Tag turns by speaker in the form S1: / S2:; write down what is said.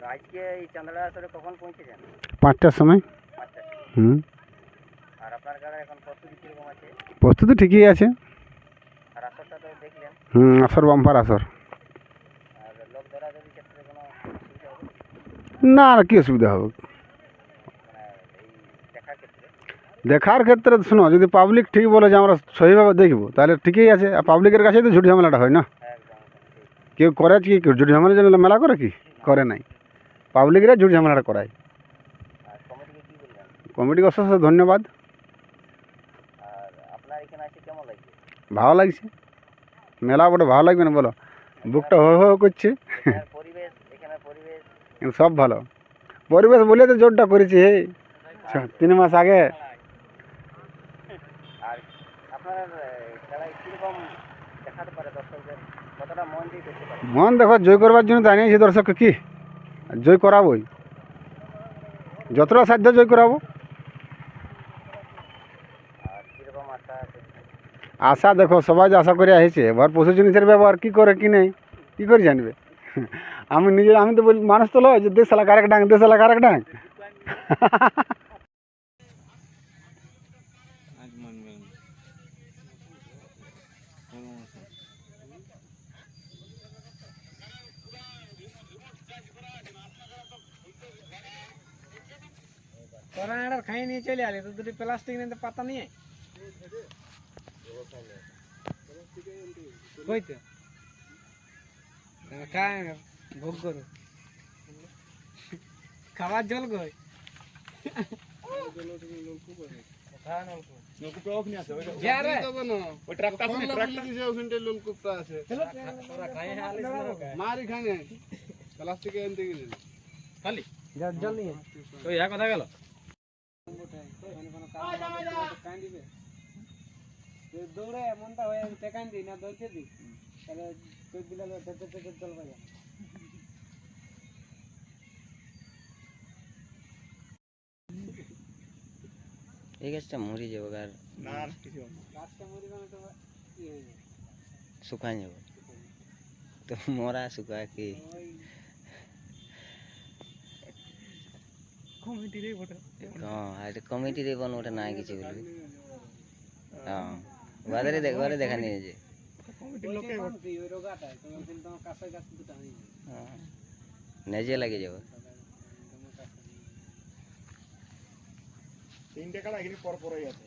S1: তো আজকে এই চান্দড়া আসরে কখন পৌঁছেছেন?
S2: পাঁচটার সময়।
S1: পাঁচটা
S2: হুম।
S1: আর আপনার গাড়ি এখন প্রস্তুতি কীরকম আছে?
S2: প্রস্তুতি ঠিকই আছে।
S1: আর আসরটা তো দেখলেন।
S2: হুম আসর বাম্পার আসর।
S1: আর লোক ধরাধরি ক্ষেত্রে কোনো অসুবিধা হবে?
S2: না আর কি অসুবিধা হবে?
S1: মানে দেখার ক্ষেত্রে?
S2: শোনো যদি পাবলিক ঠিক বলে যে আমরা সহিভাবে দেখব তাহলে ঠিকই আছে। আর পাবলিকের কাছেই তো ঝুট ঝামেলাটা হয় না। কেউ করে কি ঝুট জন্য মেলা করে কি? করে নাই। পাবলিকরা ঝুট ঝামেলাটা করায়।
S1: কমিটিকে
S2: অশেষ ধন্যবাদ। ভালো লাগছে। মেলা বটে ভালো লাগবে না বলো। বুকটা হো হো করছে। সব ভালো। পরিবেশ বলে তো জোরটা করেছি। হে তিন মাস আগে।
S1: মন
S2: দেখো জয় করবার জন্য তো আনিয়েছি দর্শককে কি? জয় করাবোই। যতটা সাধ্য জয় করাবো।
S1: আশা
S2: দেখো, সবাই আশা করে আসছে এবার পশু জিনিসের ব্যবহার কী করে, কি নেই, কী করে জানবে? আমি নিজে, আমি তো বলি, মানুষ তো লয় যে দেশ এলাকা আরেক ডাং, দেশ এলাকা আরেক ডাং।
S3: তোরা এটা খাই নিয়ে চলে আলি তো দুটি প্লাস্টিক নিয়ে তো পাতা নিয়ে। কই তো খায় ভোগ করো। খাবার জল কই? যা রে। জল জল নিয়ে।
S4: তো ইয়া কথা গেল।
S3: দৌড়ে মনটা হয়ে টেকান দি না দৌড়তে দি তাহলে তুই দিলে ধরতে ধরতে জল পাই
S1: এই গাছটা মরে যাবে আর
S3: গাছটা মরি মানে তো কি হয়ে যাবে
S1: শুকাই যাবে তো মরা শুকা কি
S3: ওই কমিটিরই বটে।
S1: হ্যাঁ আর কমিটি রে বন ওটা নাই কিছু বলবি। হ্যাঁ বাজারে দেখ বাজারে দেখা নিয়ে যে।
S3: কমিটির লোকে ওই রোগাটা তোমার দিন তোমার কাছে গাছ দুটো হয়ে যাবে
S1: হ্যাঁ নেজে লাগে যাবে।
S4: তিনটে কাড়া এখানে পর পরই আছে।